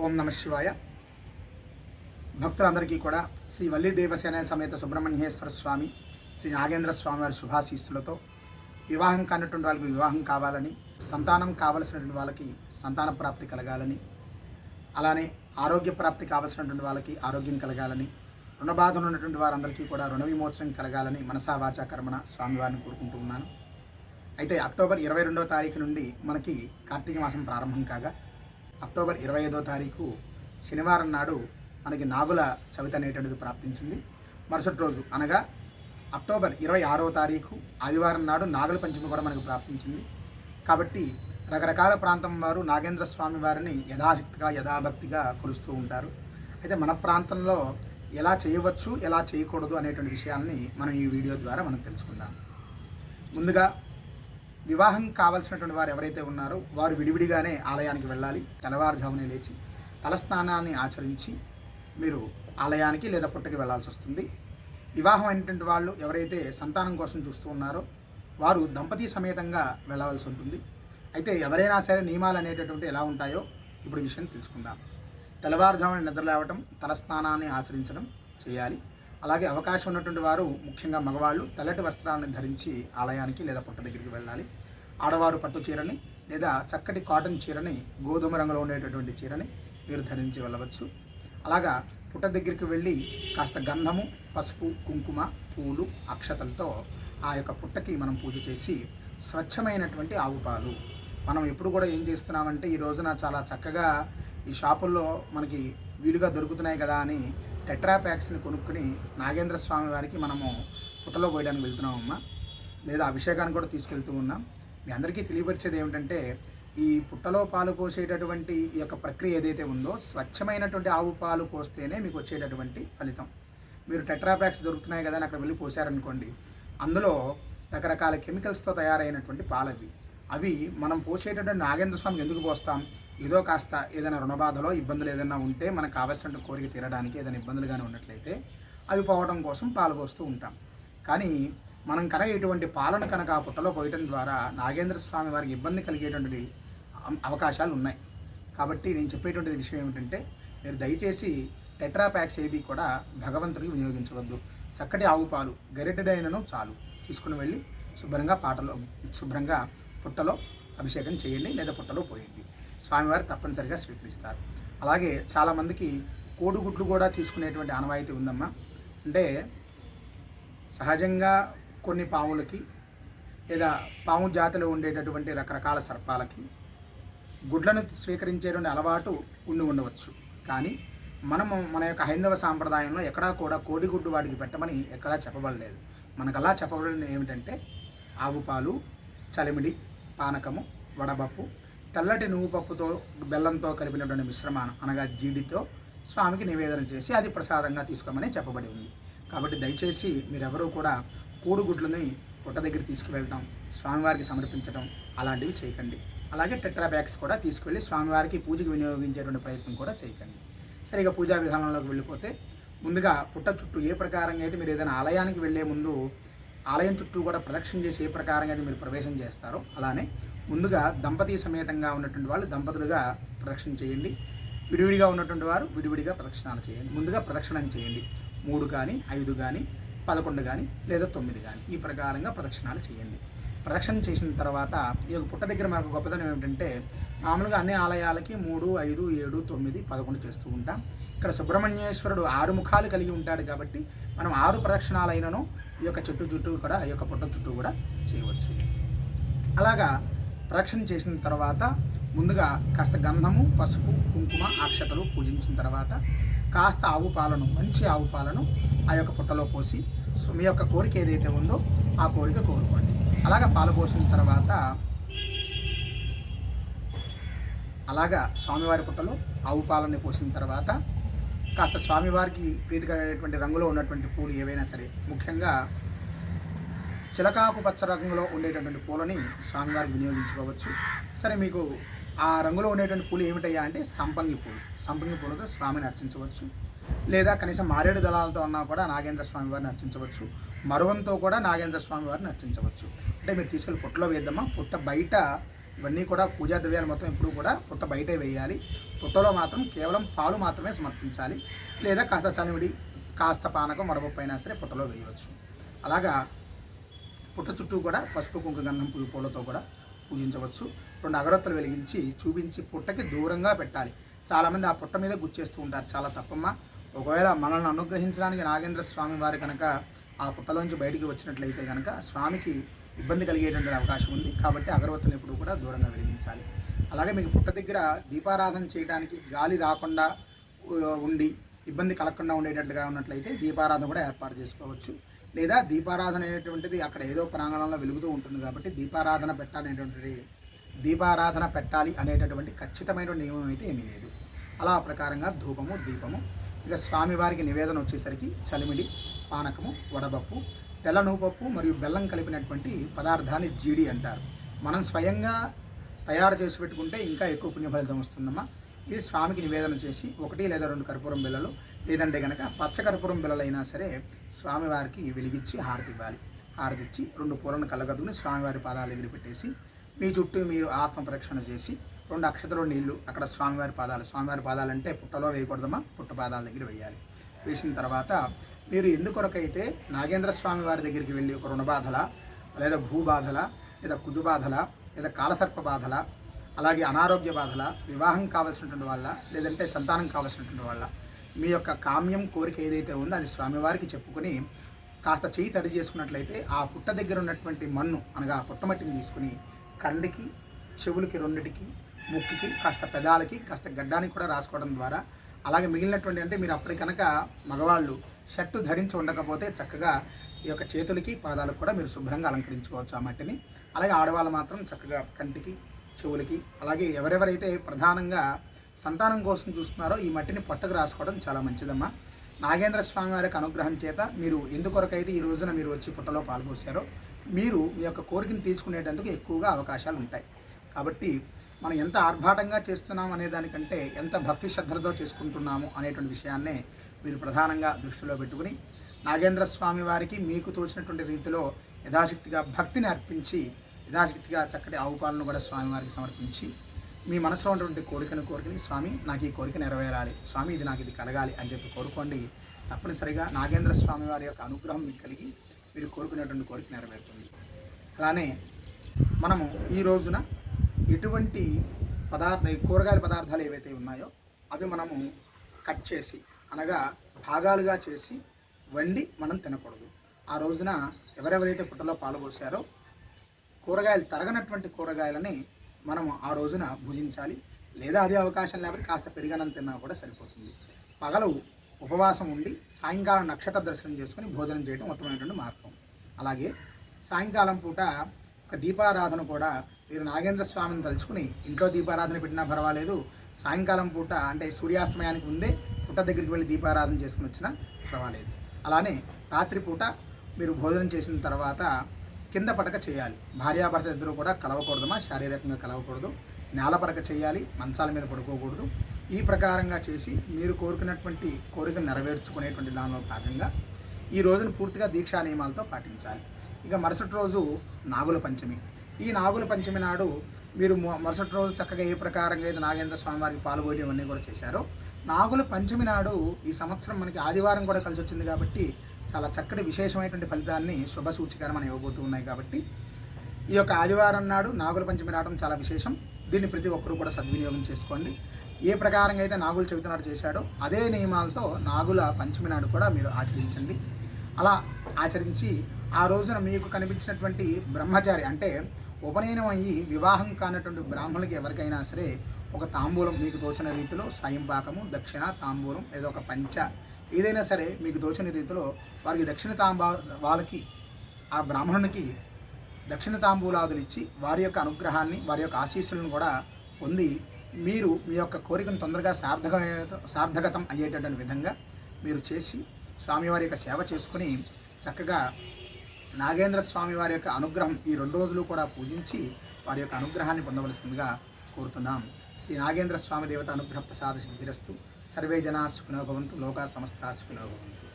ఓం నమ శివాయ. భక్తులందరికీ కూడా శ్రీ వల్లి దేవసేన సమేత సుబ్రహ్మణ్యేశ్వర స్వామి శ్రీ నాగేంద్ర స్వామి వారి శుభాశీస్సులతో వివాహం కానటువంటి వాళ్ళకి వివాహం కావాలని సంతానం కావలసినటువంటి వాళ్ళకి సంతాన ప్రాప్తి కలగాలని అలానే ఆరోగ్య ప్రాప్తి కావలసినటువంటి వాళ్ళకి ఆరోగ్యం కలగాలని రుణ బాధలు ఉన్నటువంటి వారందరికీ కూడా రుణ విమోచనం కలగాలని మనసావాచ కర్మణ స్వామివారిని కోరుకుంటూ ఉన్నాను. అయితే అక్టోబర్ ఇరవై రెండవ తారీఖు నుండి మనకి కార్తీక మాసం ప్రారంభం కాగా అక్టోబర్ ఇరవై ఐదో తారీఖు శనివారం నాడు మనకి నాగుల చవితి అనేటువంటిది ప్రాప్తించింది. మరుసటి రోజు అనగా అక్టోబర్ ఇరవై ఆరో తారీఖు ఆదివారం నాడు నాగుల పంచమి కూడా మనకు ప్రాప్తించింది. కాబట్టి రకరకాల ప్రాంతం వారు నాగేంద్ర స్వామి వారిని యథాశక్తిగా యథాభక్తిగా కొలుస్తూ ఉంటారు. అయితే మన ప్రాంతంలో ఎలా చేయవచ్చు ఎలా చేయకూడదు అనేటువంటి విషయాల్ని మనం ఈ వీడియో ద్వారా మనం తెలుసుకుందాం. ముందుగా వివాహం కావాల్సినటువంటి వారు ఎవరైతే ఉన్నారో వారు విడివిడిగానే ఆలయానికి వెళ్ళాలి. తెల్లవారుజామునే లేచి తలస్నానాన్ని ఆచరించి మీరు ఆలయానికి లేదా పుట్టకి వెళ్ళాల్సి వస్తుంది. వివాహం అయినటువంటి వాళ్ళు ఎవరైతే సంతానం కోసం చూస్తూ ఉన్నారో వారు దంపతి సమేతంగా వెళ్ళవలసి ఉంటుంది. అయితే ఎవరైనా సరే నియమాలు అనేటటువంటి ఎలా ఉంటాయో ఇప్పుడు విషయం తెలుసుకుందాం. తెల్లవారుజామున నిద్ర లేవటం తలస్నానాన్ని ఆచరించడం చేయాలి. అలాగే అవకాశం ఉన్నటువంటి వారు ముఖ్యంగా మగవాళ్ళు తెల్లటి వస్త్రాలను ధరించి ఆలయానికి లేదా పుట్ట దగ్గరికి వెళ్ళాలి. ఆడవారు పట్టు చీరని లేదా చక్కటి కాటన్ చీరని గోధుమ రంగులో ఉండేటటువంటి చీరని మీరు ధరించి వెళ్ళవచ్చు. అలాగా పుట్ట దగ్గరికి వెళ్ళి కాస్త గంధము పసుపు కుంకుమ పూలు అక్షతలతో ఆ యొక్క పుట్టకి మనం పూజ చేసి స్వచ్ఛమైనటువంటి ఆవు పాలు. మనం ఎప్పుడు కూడా ఏం చేస్తున్నామంటే ఈ రోజున చాలా చక్కగా ఈ షాపుల్లో మనకి వీలుగా దొరుకుతున్నాయి కదా అని టెట్రాప్యాక్స్ని కొనుక్కుని నాగేంద్ర స్వామి వారికి మనము పుట్టలో పోయడానికి వెళ్తున్నామమ్మా. లేదా అభిషేకాన్ని కూడా తీసుకెళ్తూ ఉన్నాం. మీ అందరికీ తెలియపరిచేది ఏమిటంటే ఈ పుట్టలో పాలు పోసేటటువంటి ఈ యొక్క ప్రక్రియ ఏదైతే ఉందో స్వచ్ఛమైనటువంటి ఆవు పాలు పోస్తేనే మీకు వచ్చేటటువంటి ఫలితం. మీరు టెట్రాప్యాక్స్ దొరుకుతున్నాయి కదా అని అక్కడ వెళ్ళి పోసారనుకోండి అందులో రకరకాల కెమికల్స్తో తయారైనటువంటి పాలవి. అవి మనం పోసేటటువంటి నాగేంద్ర స్వామికి ఎందుకు పోస్తాం? ఏదో కాస్త ఏదైనా రుణబాధలో ఇబ్బందులు ఏదైనా ఉంటే మనకు కావలసిన కోరిక తీరడానికి ఏదైనా ఇబ్బందులుగానే ఉన్నట్లయితే అవి పోవడం కోసం పాలు పోస్తూ ఉంటాం. కానీ మనం కనుక ఇటువంటి పాలన కనుక పుట్టలో పోయటం ద్వారా నాగేంద్ర స్వామి వారికి ఇబ్బంది కలిగేటువంటి అవకాశాలు ఉన్నాయి. కాబట్టి నేను చెప్పేటువంటి విషయం ఏమిటంటే మీరు దయచేసి టెట్రాప్యాక్స్ ఏది కూడా భగవంతుడికి వినియోగించవద్దు. చక్కటి ఆవు పాలు గరిటెడైనను చాలు. తీసుకుని వెళ్ళి శుభ్రంగా పాటలో శుభ్రంగా పుట్టలో అభిషేకం చేయండి లేదా పుట్టలో పోయండి. స్వామివారు తప్పనిసరిగా స్వీకరిస్తారు. అలాగే చాలామందికి కోడిగుడ్లు కూడా తీసుకునేటువంటి ఆనవాయితీ ఉందమ్మా. అంటే సహజంగా కొన్ని పాములకి లేదా పాము జాతిలో ఉండేటటువంటి రకరకాల సర్పాలకి గుడ్లను స్వీకరించేటువంటి అలవాటు ఉండి ఉండవచ్చు. కానీ మనము మన యొక్క హైందవ సాంప్రదాయంలో ఎక్కడా కూడా కోడిగుడ్డు వాడికి పెట్టమని ఎక్కడా చెప్పబడలేదు. మనకలా చెప్పబడిన ఏమిటంటే ఆవు పాలు చలిమిడి పానకము వడపప్పు తెల్లటి నువ్వు పప్పుతో బెల్లంతో కలిపినటువంటి మిశ్రమాన్ని అనగా జీడితో స్వామికి నివేదన చేసి అది ప్రసాదంగా తీసుకోమని చెప్పబడి ఉంది. కాబట్టి దయచేసి మీరెవరూ కూడా కోడిగుడ్లని పుట్ట దగ్గర తీసుకువెళ్ళటం స్వామివారికి సమర్పించడం అలాంటివి చేయకండి. అలాగే టెట్రా బ్యాగ్స్ కూడా తీసుకువెళ్ళి స్వామివారికి పూజకు వినియోగించేటువంటి ప్రయత్నం కూడా చేయకండి. సరిగా పూజా విధానంలోకి వెళ్ళిపోతే ముందుగా పుట్ట చుట్టూ ఏ ప్రకారంగా అయితే మీరు ఏదైనా ఆలయానికి వెళ్ళే ముందు ఆలయం చుట్టూ కూడా ప్రదక్షిణ చేసి ఏ ప్రకారంగా అయితే మీరు ప్రవేశం చేస్తారో. అలానే ముందుగా దంపతి సమేతంగా ఉన్నటువంటి వాళ్ళు దంపతులుగా ప్రదక్షిణ చేయండి. విడివిడిగా ఉన్నటువంటి వారు విడివిడిగా ప్రదక్షిణాలు చేయండి. ముందుగా ప్రదక్షిణం చేయండి. మూడు కానీ ఐదు కానీ పదకొండు కానీ లేదా తొమ్మిది కానీ ఈ ప్రకారంగా ప్రదక్షిణాలు చేయండి. ప్రదక్షిణ చేసిన తర్వాత ఈ యొక్క పుట్ట దగ్గర మనకు గొప్పతనం ఏమిటంటే మామూలుగా అన్ని ఆలయాలకి మూడు ఐదు ఏడు తొమ్మిది పదకొండు చేస్తూ ఉంటాం. ఇక్కడ సుబ్రహ్మణ్యేశ్వరుడు ఆరు ముఖాలు కలిగి ఉంటాడు కాబట్టి మనం ఆరు ప్రదక్షిణాలైనను ఈ యొక్క చెట్టు చుట్టూ కూడా ఈ యొక్క పుట్ట చుట్టూ కూడా చేయవచ్చు. అలాగా ప్రదక్షిణ చేసిన తర్వాత ముందుగా కాస్త గంధము పసుపు కుంకుమ అక్షతలు పూజించిన తర్వాత కాస్త ఆవు పాలను మంచి ఆవు పాలను ఆ యొక్క పుట్టలో పోసి మీ యొక్క కోరిక ఏదైతే ఉందో ఆ కోరిక కోరుకోండి. అలాగా పాలు పోసిన తర్వాత అలాగా స్వామివారి పుట్టలో ఆవు పాలని పోసిన తర్వాత కాస్త స్వామివారికి ప్రీతికరమైనటువంటి రంగులో ఉన్నటువంటి పూలు ఏవైనా సరే ముఖ్యంగా చిలకాకు పచ్చ రంగులో ఉండేటటువంటి పూలని స్వామివారికి వినియోగించుకోవచ్చు. సరే మీకు ఆ రంగులో ఉండేటువంటి పూలు ఏమిటయ్యా అంటే సంపంగి పూలు. సంపంగి పూలతో స్వామిని అర్చించవచ్చు. లేదా కనీసం మారేడు దళాలతో ఉన్నా కూడా నాగేంద్ర స్వామి వారిని అర్చించవచ్చు. మరువంతో కూడా నాగేంద్ర స్వామి వారిని అర్చించవచ్చు. అంటే మీరు తీసుకెళ్ళి పుట్టలో వేద్దామా? పుట్ట బయట ఇవన్నీ కూడా పూజా ద్రవ్యాలు మొత్తం ఎప్పుడు కూడా పుట్ట బయటే వేయాలి. పుట్టలో మాత్రం కేవలం పాలు మాత్రమే సమర్పించాలి. లేదా కాస్త చనివిడి కాస్త పానకం వడపప్పు సరే పుట్టలో వేయవచ్చు. అలాగా పుట్ట చుట్టూ కూడా పసుపు కుంకు గంధం పువ్వు పూలతో కూడా పూజించవచ్చు. రెండు అగరొత్తులు వెలిగించి చూపించి పుట్టకి దూరంగా పెట్టాలి. చాలామంది ఆ పుట్ట మీద గుచ్చేస్తూ ఉంటారు. చాలా తప్పమ్మ. ఒకవేళ మనల్ని అనుగ్రహించడానికి నాగేంద్ర స్వామి వారి కనుక ఆ పుట్టలోంచి బయటికి వచ్చినట్లయితే కనుక స్వామికి ఇబ్బంది కలిగేటువంటి అవకాశం ఉంది. కాబట్టి అగరవత్తులు ఎప్పుడు కూడా దూరంగా వెలిగించాలి. అలాగే మీకు పుట్ట దగ్గర దీపారాధన చేయడానికి గాలి రాకుండా ఉండి ఇబ్బంది కలగకుండా ఉండేటట్లుగా ఉన్నట్లయితే దీపారాధన కూడా ఏర్పాటు చేసుకోవచ్చు. లేదా దీపారాధన అనేటువంటిది అక్కడ ఏదో ప్రాంగణంలో వెలుగుతూ ఉంటుంది కాబట్టి దీపారాధన పెట్టాలనేటువంటిది దీపారాధన పెట్టాలి అనేటటువంటి ఖచ్చితమైన నియమం అయితే ఏమీ లేదు. అలా ఆ ప్రకారంగా ధూపము దీపము ఇక స్వామివారికి నివేదన వచ్చేసరికి చలిమిడి పానకము వడపప్పు తెల్ల నువ్వుపప్పు మరియు బెల్లం కలిపినటువంటి పదార్థాన్ని జీడి అంటారు. మనం స్వయంగా తయారు చేసి పెట్టుకుంటే ఇంకా ఎక్కువ పుణ్య ఫలితం వస్తుందమ్మా. ఇది స్వామికి నివేదన చేసి ఒకటి లేదా రెండు కర్పూరం బిళ్ళలు లేదంటే కనుక పచ్చ కర్పూరం బిళ్ళలైనా సరే స్వామివారికి వెలిగించి హారతి ఇవ్వాలి హారతి ఇచ్చి రెండు పూలను కలగదుకుని స్వామివారి పాదాల దగ్గర పెట్టేసి మీ చుట్టూ మీరు ఆత్మ ప్రదక్షిణ చేసి రెండు అక్షతలు నీళ్ళు అక్కడ స్వామివారి పాదాలు. స్వామివారి పాదాలు అంటే పుట్టలో వేయకూడదమ్మా పుట్ట పాదాల దగ్గర వేయాలి. వేసిన తర్వాత మీరు ఎందుకొరకైతే నాగేంద్ర స్వామి వారి దగ్గరికి వెళ్ళి ఒక రుణబాధల లేదా భూబాధల లేదా కుజుబాధల లేదా కాలసర్ప బాధల అలాగే అనారోగ్య బాధల వివాహం కావాల్సినటువంటి వాళ్ళ లేదంటే సంతానం కావాల్సినటువంటి వాళ్ళ మీ యొక్క కామ్యం కోరిక ఏదైతే ఉందో అది స్వామివారికి చెప్పుకొని కాస్త చేయి తడి చేసుకున్నట్లయితే ఆ పుట్ట దగ్గర ఉన్నటువంటి మన్ను అనగా ఆ పుట్టమట్టిని తీసుకుని కండికి చెవులకి రెండిటికి ముక్కుకి కాస్త పెదాలకి కాస్త గడ్డానికి కూడా రాసుకోవడం ద్వారా అలాగే మిగిలినటువంటి అంటే మీరు అప్పటి కనుక మగవాళ్ళు షర్టు ధరించి ఉండకపోతే చక్కగా ఈ యొక్క చేతులకి పాదాలకు కూడా మీరు శుభ్రంగా అలంకరించుకోవచ్చు ఆ మట్టిని. అలాగే ఆడవాళ్ళు మాత్రం చక్కగా కంటికి చెవులకి అలాగే ఎవరెవరైతే ప్రధానంగా సంతానం కోసం చూస్తున్నారో ఈ మట్టిని పొట్టకు రాసుకోవడం చాలా మంచిదమ్మా. నాగేంద్ర స్వామి వారికి అనుగ్రహం చేత మీరు ఎందుకొరకైతే ఈ రోజున మీరు వచ్చి పుట్టలో పాల్గొసారో మీరు మీ యొక్క కోరికను తీర్చుకునేటందుకు ఎక్కువగా అవకాశాలు ఉంటాయి. కాబట్టి మనం ఎంత ఆర్భాటంగా చేస్తున్నాం అనే దానికంటే ఎంత భక్తి శ్రద్ధలతో చేసుకుంటున్నాము అనేటువంటి విషయాన్నే మీరు ప్రధానంగా దృష్టిలో పెట్టుకుని నాగేంద్ర స్వామి వారికి మీకు తోచినటువంటి రీతిలో యథాశక్తిగా భక్తిని అర్పించి యథాశక్తిగా చక్కటి ఆవు పాలను కూడా స్వామివారికి సమర్పించి మీ మనసులో ఉన్నటువంటి కోరికను కోరికని స్వామి నాకు ఈ కోరిక నెరవేరాలి. స్వామి ఇది నాకు ఇది కలగాలి అని చెప్పి కోరుకోండి. తప్పనిసరిగా నాగేంద్ర స్వామి వారి యొక్క అనుగ్రహం మీకు కలిగి మీరు కోరుకునేటువంటి కోరిక నెరవేరుతుంది. అలానే మనము ఈ రోజున ఎటువంటి పదార్థ కూరగాయల పదార్థాలు ఏవైతే ఉన్నాయో అవి మనము కట్ చేసి అనగా భాగాలుగా చేసి వండి మనం తినకూడదు. ఆ రోజున ఎవరెవరైతే పుట్టలో పాలుపోసారో కూరగాయలు తరగనటువంటి కూరగాయలని మనం ఆ రోజున భుజించాలి. లేదా అదే అవకాశం లేకపోతే కాస్త పెరిగనం తిన్నా కూడా సరిపోతుంది. పగలు ఉపవాసం ఉండి సాయంకాలం నక్షత్ర దర్శనం చేసుకుని భోజనం చేయడం ఉత్తమమైనటువంటి మార్గం. అలాగే సాయంకాలం పూట ఒక దీపారాధన కూడా మీరు నాగేంద్ర స్వామిని తలుచుకుని ఇంట్లో దీపారాధన పెట్టినా పర్వాలేదు. సాయంకాలం పూట అంటే సూర్యాస్తమయానికి ముందే పుట్ట దగ్గరికి వెళ్ళి దీపారాధన చేసుకుని వచ్చినా పర్వాలేదు. అలానే రాత్రిపూట మీరు భోజనం చేసిన తర్వాత కింద పడక చేయాలి. భార్యాభర్త ఇద్దరు కూడా కలవకూడదమా శారీరకంగా కలవకూడదు. నేల పడక చేయాలి మంచాల మీద పడుకోకూడదు. ఈ ప్రకారంగా చేసి మీరు కోరుకున్నటువంటి కోరికను నెరవేర్చుకునేటువంటి దానిలో భాగంగా ఈ రోజును పూర్తిగా దీక్షా నియమాలతో పాటించాలి. ఇక మరుసటి రోజు నాగుల పంచమి. ఈ నాగుల పంచమి నాడు మీరు మరుసటి రోజు చక్కగా ఏ ప్రకారంగా అయితే నాగేంద్ర స్వామివారికి పాల్గొని ఇవన్నీ కూడా చేశారో నాగుల పంచమి నాడు ఈ సంవత్సరం మనకి ఆదివారం కూడా కలిసి వచ్చింది కాబట్టి చాలా చక్కటి విశేషమైనటువంటి ఫలితాన్ని శుభ సూచికగా మనం ఇవ్వబోతూ ఉన్నాయి కాబట్టి ఈ యొక్క ఆదివారం నాడు నాగుల పంచమి రావడం చాలా విశేషం. దీన్ని ప్రతి ఒక్కరూ కూడా సద్వినియోగం చేసుకోండి. ఏ ప్రకారంగా అయితే నాగుల చవితి నాడు చేశాడో అదే నియమాలతో నాగుల పంచమి నాడు కూడా మీరు ఆచరించండి. అలా ఆచరించి ఆ రోజున మీకు కనిపించినటువంటి బ్రహ్మచారి అంటే ఉపనయనం అయ్యి వివాహం కానటువంటి బ్రాహ్మణులకి ఎవరికైనా సరే ఒక తాంబూలం మీకు తోచిన రీతిలో స్వయం పాకము దక్షిణ తాంబూలం ఏదో ఒక పంచ. ఏదైనా సరే మీకు తోచిన రీతిలో వారికి దక్షిణ తాంబా వాళ్ళకి ఆ బ్రాహ్మణునికి దక్షిణ తాంబూలాదులు ఇచ్చి వారి యొక్క అనుగ్రహాన్ని వారి యొక్క ఆశీస్సులను కూడా పొంది మీరు మీ యొక్క కోరికను తొందరగా సార్థక సార్థగతం అయ్యేటటువంటి విధంగా మీరు చేసి స్వామివారి యొక్క సేవ చేసుకుని చక్కగా నాగేంద్ర స్వామి వారి యొక్క అనుగ్రహం ఈ రెండు రోజులు కూడా పూజించి వారి యొక్క అనుగ్రహాన్ని పొందవలసిందిగా కోరుతున్నాం. శ్రీ నాగేంద్ర స్వామి దేవత అనుగ్రహ ప్రసాద సిద్ధిరస్తు సర్వే జనా సుఖినోభవంతు లోకా సమస్త సుఖినోభవంతు